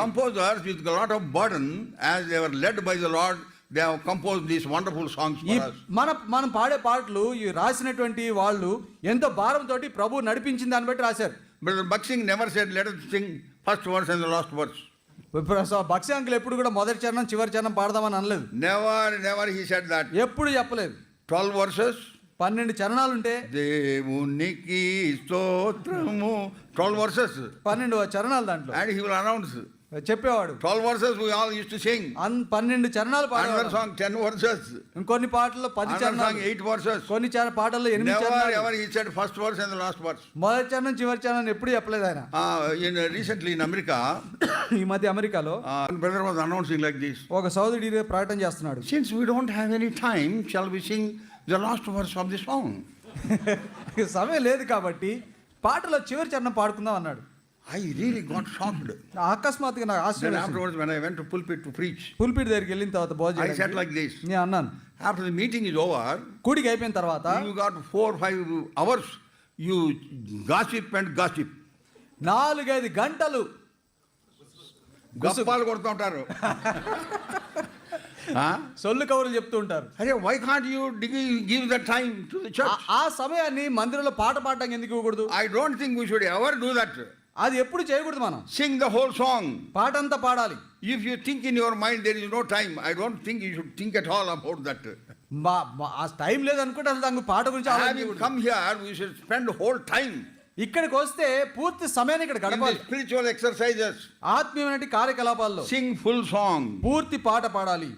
Composers with lot of burden as they were led by the lord they have compose this wonderful songs మన మనం పాడే పాటలు ఈ రాసినటువంటి వాళ్ళు ఎంత భారం తోటి ప్రభు నడిపించిన దాన్ని బట్టి రాశారు. Brother Bakht Singh never said let sing first words and last words Bakht Singh uncle ఎప్పుడు కూడా మొదటి చరణం చివరి చరణం పాడదామని అనలేదు. Never never he said that ఎప్పుడు చెప్పలేదు. ట్వెల్వ్ వర్సెస్ పన్నెండు చరణాలు ఉంటే దేవునికి స్తోత్రము. ట్వెల్వ్ వర్సెస్ పన్నెండు చరణాలు దాంట్లో. అండ్ హీ విల్ అనౌన్స్ చెప్పేవాడు. Twelve verses we all use to sing అన్ పన్నెండు చరణాలు పాడారు సాంగ్ టెన్ వర్సెస్ ఇంకొన్ని పాటల్లో పది చరణాలు. ఎయిట్ వర్సెస్ కొన్ని చరణ పాటల్లో ఎనిమిది చరణాలు. ఎవరు ఇచ్చాడ్ first verse and last verse మొదటి చరణం చివరి చరణం ఎప్పుడు చెప్పలేదు ఆయన. ఇన్ రీసెంట్లీ ఇన్ అమెరికా ఈ మధ్య అమెరికాలో brother was announcing like this ఒక సోదరుడి ప్రకటన చేస్తున్నాడు. Since we don't have any time shall we sing the last verse of the song సమయం లేదు కాబట్టి పాటలో చివరి చరణం పాడుకుందాం అన్నాడు. I really got shocked. అకస్మాత్తుగా నాకు Then ఆశ్చర్యం afterwards, when I went to pulpit to preach, పుల్పిటి దగ్గరికి వెళ్ళిన తర్వాత I భోజనం said like this. నేను అన్నాను After the meeting is over, కూడికి అయిపోయిన తర్వాత you got four or five hours, you gossip and gossip. నాలుగైదు గంటలు గప్పాలు కొడుతూ ఉంటారు? సొల్లు కబుర్లు చెప్తూ ఉంటారు అరే why can't you give the time to the ah- church ఆ సమయాన్ని మందిరంలో పాట పాడడానికి ఎందుకు ఇవ్వకూడదు I don't think we should ever do that అది ఎప్పుడు చేయకూడదు మనం. సింగ్ ద హోల్ సాంగ్ పాట అంతా పాడాలి if you think in your mind there is no time I don't think you should think at all about that ఆ time లేదనుకుంటే అసలు దానికి పాట గురించి. Come here we should spend whole time ఇక్కడికి వస్తే పూర్తి సమయాన్ని ఇక్కడ గడపాలి. స్పిరిచువల్ ఎక్సర్సైజెస్ ఆత్మీయమైన కార్యకలాపాల్లో సింగ్ ఫుల్ సాంగ్ పూర్తి పాట పాడాలి.